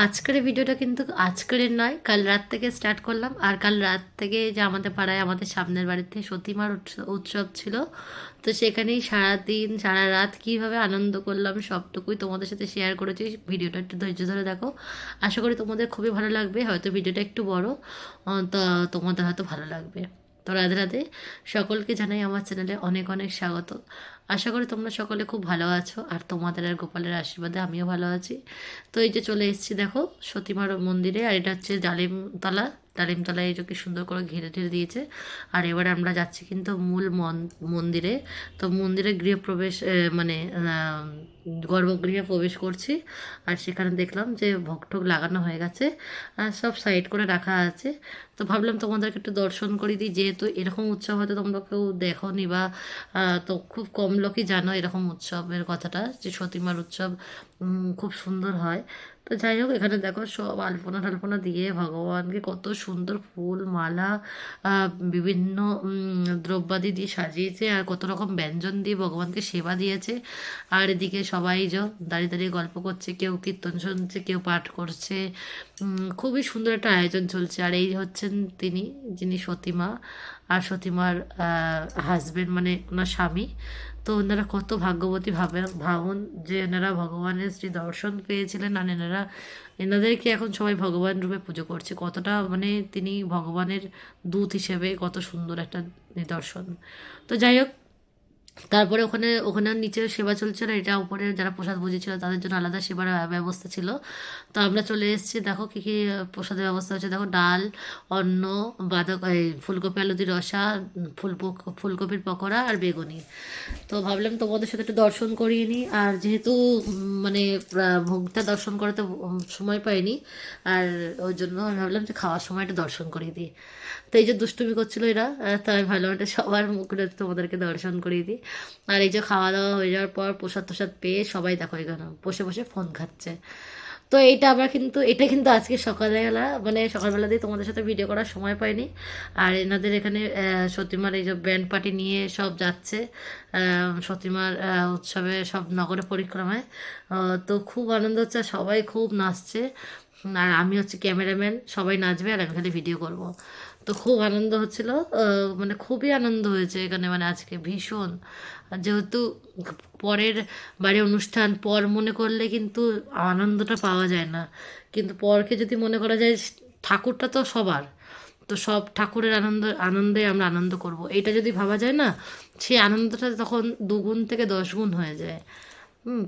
আজকের ভিডিওটা কিন্তু আজকের নয়, কাল রাত থেকে স্টার্ট করলাম। আর কাল রাত থেকে যে আমাদের পাড়ায় আমাদের সামনের বাড়িতে সতীমার উৎস- উৎসব ছিল, তো সেখানেই সারাদিন, সারা রাত কীভাবে আনন্দ করলাম সবটুকুই তোমাদের সাথে শেয়ার করেছি। ভিডিওটা একটু ধৈর্য ধরে দেখো। আশা করি তোমাদের খুবই ভালো লাগবে, হয়তো ভিডিওটা একটু বড় তো তোমাদের হয়তো ভালো লাগবে। তো রাধে রাধে। সকলকে জানাই আমার চ্যানেলে অনেক অনেক স্বাগত। আশা করি তোমরা সকলে খুব ভালো আছো আর তোমাদের আর গোপালের আশীর্বাদে আমিও ভালো আছি। তো এই যে চলে এসেছি দেখো সতীমার মন্দিরে আর এটা হচ্ছে ডালিমতলা। ডালিমতলায় এই কি সুন্দর করে ঘিরে টিরে দিয়েছে। আর এবারে আমরা যাচ্ছি কিন্তু মূল মন- মন্দিরে। তো মন্দিরে গৃহপ্রবেশ মানে গর্ভগৃহে প্রবেশ করছি আর সেখানে দেখলাম যে টোগ লাগানো হয়ে গেছে, আর সব সাইড করে রাখা আছে। তো ভাবলাম তোমাদেরকে একটু দর্শন করে দিই, যেহেতু এরকম উৎসব হয়তো তোমরা কেউ দেখো নি বা তো খুব কম লোকই জানো এরকম উৎসবের কথাটা, যে সতীমার উৎসব খুব সুন্দর হয়। তো যাই হোক, এখানে দেখো সব আলপনা টালপনা দিয়ে ভগবানকে কত সুন্দর ফুল, মালা বিভিন্ন দ্রব্যাদি দিয়ে সাজিয়েছে আর কত রকম ব্যঞ্জন দিয়ে ভগবানকে সেবা দিয়েছে। আর এদিকে সবাই দাঁড়িয়ে দাঁড়িয়ে গল্প করছে, কেউ কীর্তন শুনছে, কেউ পাঠ করছে। খুবই সুন্দর একটা আয়োজন চলছে। আর এই হচ্ছেন তিনি, যিনি সতীমা। আর সতীমার হাজবেন্ড মানে ওনার স্বামী। তো ওনারা কত ভাগ্যবতী ভাবে, ভাবুন যে এনারা ভগবানের শ্রী দর্শন পেয়েছিলেন আর এনারা, এনাদেরকে এখন সবাই ভগবান রূপে পুজো করছে। কতটা মানে তিনি ভগবানের দূত হিসেবে কত সুন্দর একটা নিদর্শন। তো যাই হোক তারপরে ওখানে ওখানে নিচে সেবা চলছে না এটা উপরে যারা প্রসাদ বুঝেছিল তাদের জন্য আলাদা সেবার ব্যবস্থা ছিল। তো আমরা চলে এসেছি দেখো কী কী প্রসাদের ব্যবস্থা হচ্ছে। দেখো ডাল অন্ন বাঁধা এই ফুলকপি আলুদি রসা ফুল ফুলকপির পকোড়া আর বেগুনি। তো ভাবলাম তোমাদের সাথে একটু দর্শন করিয়ে নিই। আর যেহেতু মানে ভোগটা দর্শন করতে সময় পাইনি আর ওই জন্য আমি ভাবলাম যে খাওয়ার সময় একটু দর্শন করিয়ে দিই। তো এই যে দুষ্টুমি করছিল এরা আহ, তো আমি ভাবলাম এটা সবার মুখটা তোমাদেরকে দর্শন করিয়ে দিই। আর এই যে খাওয়া দাওয়া হয়ে যাওয়ার পর প্রসাদ টসাদ পেয়ে সবাই দেখো এখানে বসে বসে ফোন খাচ্ছে তো এইটা আবার কিন্তু, এটা কিন্তু আজকে সকালবেলা মানে সকালবেলা দিয়ে তোমাদের সাথে ভিডিও করার সময় পাইনি। আর এনাদের এখানে সতীমার এই যে ব্যান্ড পার্টি নিয়ে সব যাচ্ছে। সতীমার উৎসবে সব নগরে পরিক্রমায়। তো খুব আনন্দ হচ্ছে সবাই খুব নাচছে। আর আমি হচ্ছে ক্যামেরাম্যান সবাই নাচবে আর আমি খালি ভিডিও করব। তো খুব আনন্দ হচ্ছিল। মানে খুবই আনন্দ হয়েছে এখানে মানে আজকে ভীষণ। যেহেতু পরের বাড়ি অনুষ্ঠান, পর মনে করলে কিন্তু আনন্দটা পাওয়া যায় না। কিন্তু পরকে যদি মনে করা যায়, ঠাকুরটা তো সবার। তো সব ঠাকুরের আনন্দ, আনন্দে আমরা আনন্দ করব। এটা যদি ভাবা যায় না, সেই আনন্দটা তখন দুগুণ থেকে দশ গুণ হয়ে যায়।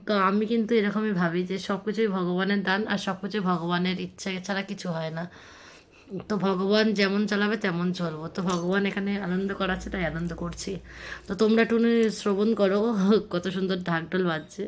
তো আমি কিন্তু এরকমই ভাবি যে সব কিছুই ভগবানের দান, আর সব কিছুই ভগবানের ইচ্ছা ছাড়া কিছু হয় না। তো ভগবান যেমন চালাবে তেমন চলবো। তো ভগবান এখানে আনন্দ করাচ্ছে, তাই আনন্দ করছি। তো তোমরা একটু শ্রবণ করো, কত সুন্দর ঢাক ঢোল বাজছে।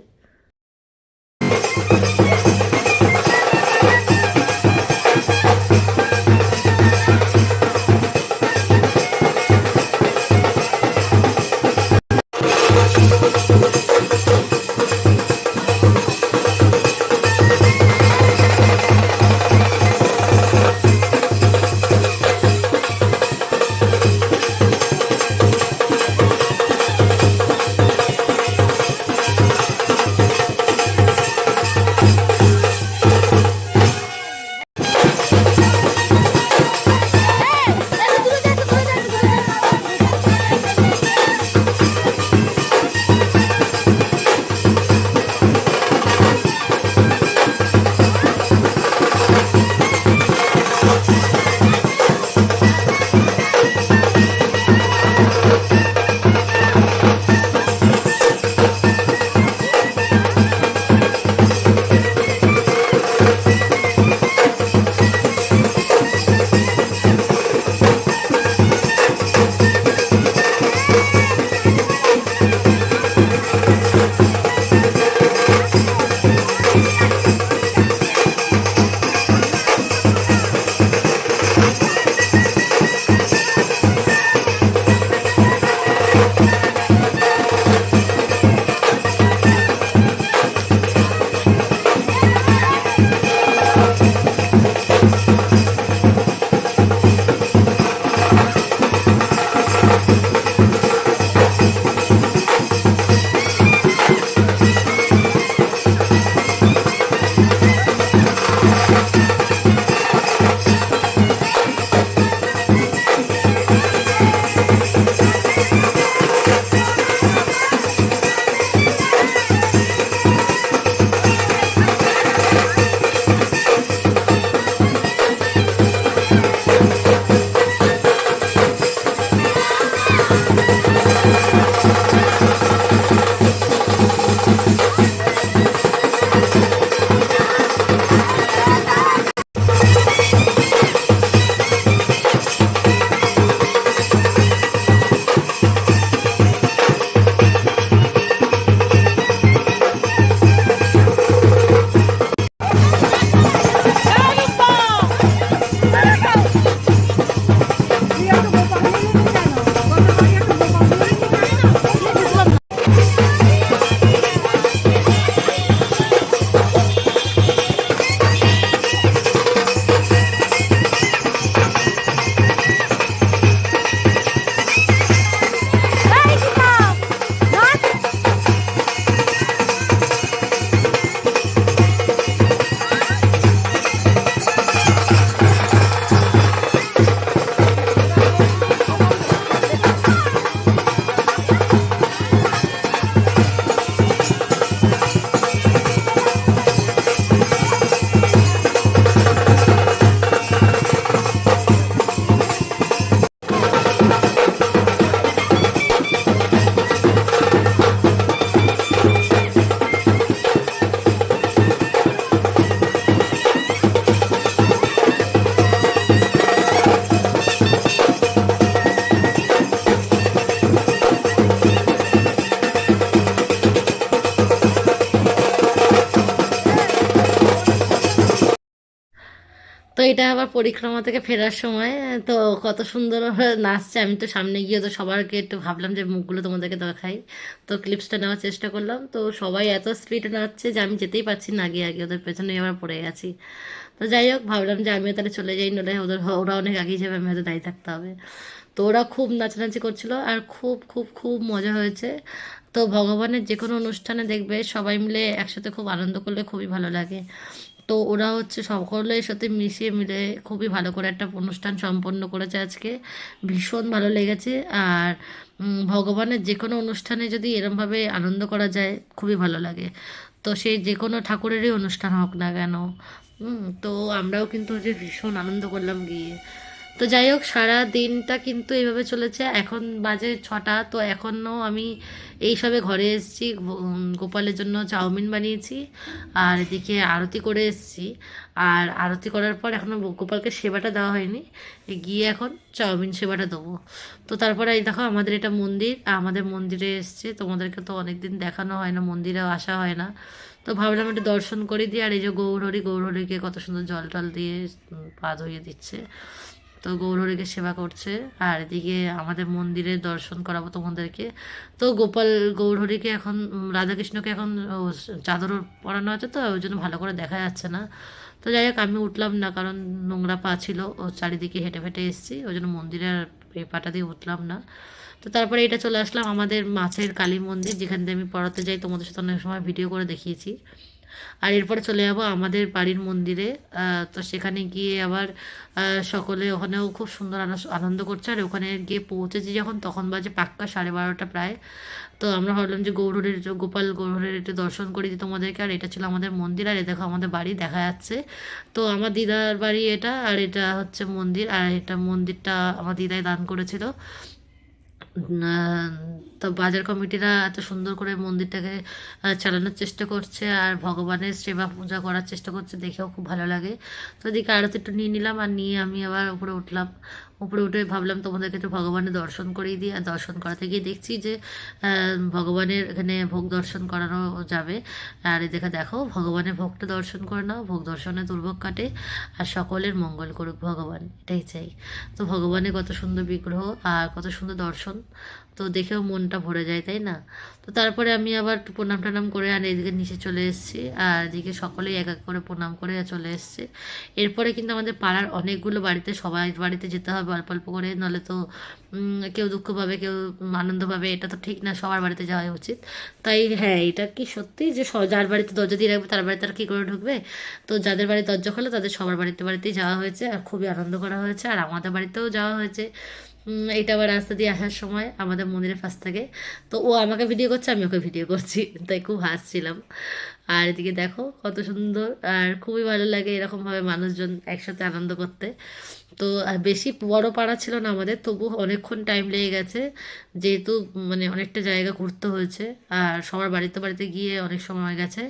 এটা আবার পরিক্রমা থেকে ফেরার সময়, তো কত সুন্দর নাচছে। আমি তো সামনে গিয়ে তো সবারকে একটু ভাবলাম যে মুখগুলো তোমাদেরকে দেখাই। তো ক্লিপসটা নেওয়ার চেষ্টা করলাম। তো সবাই এত স্পিডে নাচছে যে আমি যেতেই পারছি না আগে আগে ওদের পেছনে আবার পড়ে গেছি। তো যাই হোক, ভাবলাম যে আমিও তাহলে চলে যাই নলে ওদের ওরা অনেক আগিয়ে যাবে, আমি হয়তো দাঁড়িয়ে থাকতে হবে। তো ওরা খুব নাচানাচি করছিল আর খুব খুব খুব মজা হয়েছে। তো ভগবানের যে কোনো অনুষ্ঠানে দেখবে সবাই মিলে একসাথে খুব আনন্দ করলে খুবই ভালো লাগে। তো ওরা হচ্ছে সকলের সাথে মিশিয়ে মিলে খুবই ভালো করে একটা অনুষ্ঠান সম্পন্ন করেছে আজকে। ভীষণ ভালো লেগেছে। আর ভগবানের যে কোনো অনুষ্ঠানে যদি এরমভাবে আনন্দ করা যায়, খুবই ভালো লাগে। তো সে যে কোনো ঠাকুরেরই অনুষ্ঠান হোক না কেন তো আমরাও কিন্তু যে ভীষণ আনন্দ করলাম গিয়ে। তো যাই হোক, সারা দিনটা কিন্তু এইভাবে চলেছে। এখন বাজে ছটা, তো এখনও আমি এইসবে ঘরে এসেছি। গোপালের জন্য চাউমিন বানিয়েছি আর এদিকে আরতি করে এসেছি। আর আরতি করার পর এখনও গোপালকে সেবাটা দেওয়া হয়নি। গিয়ে এখন চাউমিন সেবাটা দেবো। তো তারপরে এই দেখো, আমাদের এটা মন্দির। আমাদের মন্দিরে এসছে। তোমাদেরকে তো অনেকদিন দেখানো হয় না, মন্দিরেও আসা হয় না। তো ভাবলাম একটু দর্শন করে দিই আর এই যে গৌরহরি গৌরহরিকে কত সুন্দর জল টল দিয়ে পা ধুইয়ে দিচ্ছে। তো গৌরহরিকে সেবা করছে। আর এদিকে আমাদের মন্দিরের দর্শন করাবো তোমাদেরকে। তো গোপাল, গৌরহরিকে এখন, রাধাকৃষ্ণকে এখন চাদর পরানো আছে তো, ওই জন্য ভালো করে দেখা যাচ্ছে না। তো যাই হোক, আমি উঠলাম না, কারণ নোংরা পা ছিল, ও চারিদিকে হেঁটে ফেটে এসেছি, ওই জন্য মন্দিরের এই পাটা দিয়ে উঠলাম না। তো তারপরে এটা চলে আসলাম আমাদের মাছের কালী মন্দির, যেখান দিয়ে আমি পড়াতে যাই, তোমাদের সাথে অনেক সময় ভিডিও করে দেখিয়েছি। আর এরপরে চলে যাব আমাদের বাড়ির মন্দিরে তো সেখানে গিয়ে আবার সকলে ওখানেও খুব সুন্দর আনন্দ করছে। আর ওখানে গিয়ে পৌঁছেছি যখন, তখন বাজে পাক্কা সাড়ে বারোটা প্রায়। তো আমরা ভাবলাম যে গৌরীর গোপাল গৌরীর একটু দর্শন করে দিই তোমাদেরকে। আর এটা ছিল আমাদের মন্দির, আর এ দেখো আমাদের বাড়ি দেখা যাচ্ছে। তো আমার দিদার বাড়ি এটা, আর এটা হচ্ছে মন্দির। আর এটা মন্দিরটা আমার দিদাই দান করেছিল। তো বাজার কমিটিরা এত সুন্দর করে মন্দিরটাকে চালানোর চেষ্টা করছে আর ভগবানের সেবা পূজা করার চেষ্টা করছে, দেখেও খুব ভালো লাগে। তো এদিকে আরতি একটু নিয়ে নিলাম আর নিয়ে আমি আবার উপরে উঠলাম। উপরে উঠে ভাবলাম তোমাদেরকে একটু ভগবানের দর্শন করেই দিই, আর দর্শন করাতে গিয়ে দেখছি যে ভগবানের এখানে ভোগ দর্শন করানো যাবে। আর এদিকে দেখো, ভগবানের ভোগটা দর্শন করে নাও, ভোগ দর্শনে দুর্ভোগ কাটে, আর সকলের মঙ্গল করুক ভগবান, এটাই চাই। তো ভগবানের কত সুন্দর বিগ্রহ, আর কত সুন্দর দর্শন তো দেখেও মনটা ভরে যায়, তাই না? তো তারপরে আমি আবার প্রণাম টানাম করে আর এদিকে নিচে চলে এসেছি। আর এদিকে সকলেই এক এক করে প্রণাম করে চলে এসছে। এরপরে কিন্তু আমাদের পাড়ার অনেকগুলো বাড়িতে, সবাই বাড়িতে যেতে হবে অল্প অল্প করে। নাহলে তো কেউ দুঃখ পাবে, কেউ আনন্দ পাবে, এটা তো ঠিক না, সবার বাড়িতে যাওয়া উচিত। তাই হ্যাঁ এটা কি সত্যি যে যার বাড়িতে দরজা দিয়ে রাখবে, তার বাড়িতে আর কী করে ঢুকবে? তো যাদের বাড়ি দরজা খোলে, তাদের সবার বাড়িতে, বাড়িতেই যাওয়া হয়েছে। আর খুবই আনন্দ করা হয়েছে। আর আমাদের বাড়িতেও যাওয়া হয়েছে। এইটা আবার রাস্তা দিয়ে আসার সময় আমাদের মন্দিরের পাশ থেকে। তো ও আমাকে ভিডিও করছে আমি ওকে ভিডিও করছি। তাই খুব হাসছিলাম। আর এদিকে দেখো কত সুন্দর আর খুবই ভালো লাগে এরকমভাবে মানুষজন একসাথে আনন্দ করতে। তো আর বেশি বড় পাড়া ছিল না আমাদের তবু অনেকক্ষণ টাইম লেগে গেছে। যেহেতু মানে অনেকটা জায়গা ঘুরতে হয়েছে, আর সবার বাড়িতে বাড়িতে গিয়ে অনেক সময় হয়ে গেছে।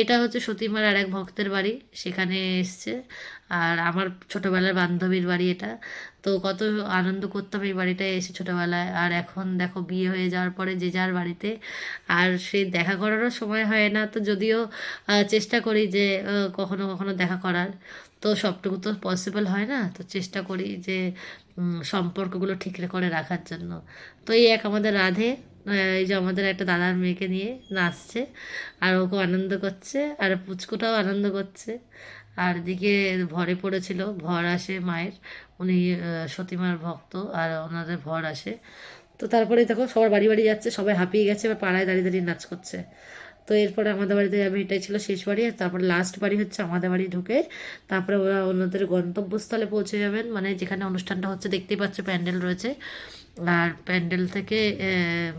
এটা হচ্ছে সতীমার আর এক ভক্তের বাড়ি, সেখানে এসছে। আর আমার ছোটোবেলার বান্ধবীর বাড়ি এটা। তো কত আনন্দ করতাম এই বাড়িটায় এসে ছোটোবেলায়। আর এখন দেখো বিয়ে হয়ে যাওয়ার পরে যে যার বাড়িতে। আর সে দেখা করারও সময় হয় না। তো যদিও চেষ্টা করি যে কখনো কখনো দেখা করার। তো সবটুকু তো পসিবল হয় না। তো চেষ্টা করি যে সম্পর্কগুলো ঠিক করে রাখার জন্য। তো এই এক আমাদের রাধে এই যে আমাদের একটা দাদার মেয়েকে নিয়ে নাচছে। আর ওকে আনন্দ করছে। আর পুচকুটাও আনন্দ করছে। আর এদিকে ভরে পড়েছিল, ভর আসে মায়ের। উনি সতীমার ভক্ত আর ওনাদের ভর আসে। তো তারপরে দেখো সবার বাড়ি বাড়ি যাচ্ছে, সবাই হাঁপিয়ে গেছে, এবার পাড়ায় দাঁড়িয়ে দাঁড়িয়ে নাচ করছে। তো এরপরে আমাদের বাড়িতে যাবে, এটাই ছিল শেষ বাড়ি। আর তারপরে লাস্ট বাড়ি হচ্ছে আমাদের বাড়ি ঢুকে। তারপরে ওরা ওনাদের গন্তব্যস্থলে পৌঁছে যাবেন। মানে যেখানে অনুষ্ঠানটা হচ্ছে, দেখতেই পাচ্ছ প্যান্ডেল রয়েছে। আর প্যান্ডেল থেকে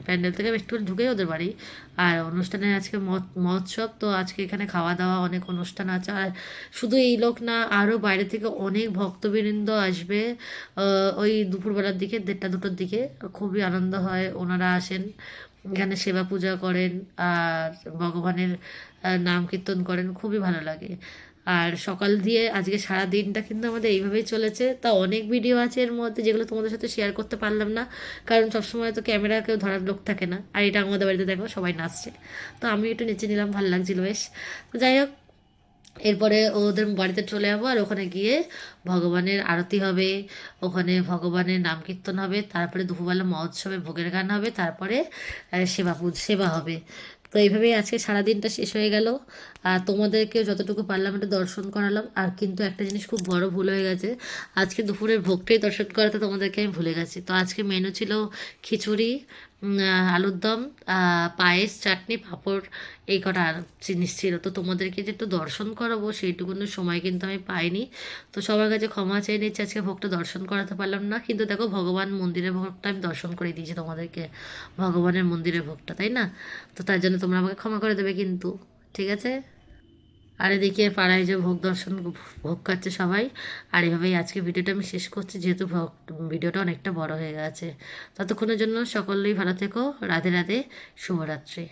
প্যান্ডেল থেকে একটু ঢুকেই ওদের বাড়ি। আর অনুষ্ঠানে আজকে মহৎ- মহোৎসব, তো আজকে এখানে খাওয়া দাওয়া অনেক অনুষ্ঠান আছে। আর শুধু এই লোক না আরও বাইরে থেকে অনেক ভক্তবৃন্দ আসবে। ওই দুপুরবেলার দিকে, দেড়টা দুটোর দিকে। খুবই আনন্দ হয় ওনারা আসেন। এখানে সেবা পূজা করেন আর ভগবানের নাম কীর্তন করেন, খুবই ভালো লাগে। আর সকাল দিয়ে আজকে সারা দিনটা কিন্তু আমাদের এইভাবেই চলেছে। তা অনেক ভিডিও আছে এর মধ্যে যেগুলো তোমাদের সাথে শেয়ার করতে পারলাম না, কারণ সবসময় তো ক্যামেরা কেউ ধরার লোক থাকে না। আর এটা আমাদের বাড়িতে দেখো সবাই নাচছে। তো আমি একটু নেচে নিলাম, ভালো লাগছিল বেশ। তো যাই হোক এরপরে ওদের বাড়িতে চলে যাব আর ওখানে গিয়ে ভগবানের আরতি হবে। ওখানে ভগবানের নাম কীর্তন হবে, তারপরে দুপুরবেলা মহোৎসবে ভোগের গান হবে, তারপরে সেবা পুজ, সেবা হবে। তো এইভাবেই আজকে সারাদিনটা শেষ হয়ে গেল। আর তোমাদেরকেও যতটুকু পারলাম একটু দর্শন করালাম। আর কিন্তু একটা জিনিস খুব বড় ভুল হয়ে গেছে। আজকে দুপুরের ভোগটাই দর্শন করাতে তোমাদেরকে আমি ভুলে গেছি। তো আজকে মেনু ছিল খিচুড়ি আলুর দম পায়েস, চাটনি, পাঁপড়, এই কটা জিনিস ছিল। তো তোমাদেরকে যে একটু দর্শন করাবো, সেইটুকুনো সময় কিন্তু আমি পাইনি। তো সবার কাছে ক্ষমা চেয়ে নিচ্ছি, আজকে ভোগটা দর্শন করাতে পারলাম না। কিন্তু দেখো, ভগবান মন্দিরের ভোগটা আমি দর্শন করে দিয়েছি তোমাদেরকে। ভগবানের মন্দিরের ভোগটা, তাই না? তো তার জন্য তোমরা আমাকে ক্ষমা করে দেবে কিন্তু, ঠিক আছে? আর এদিকে পাড়ায় যে ভোগ দর্শন, ভোগ খাচ্ছে সবাই। আর এভাবেই আজকে ভিডিওটা আমি শেষ করছি, যেহেতু ভোগ, ভিডিওটা অনেকটা বড় হয়ে গেছে। ততক্ষণের জন্য সকলেই ভালো থেকো। রাধে রাধে, শুভরাত্রি।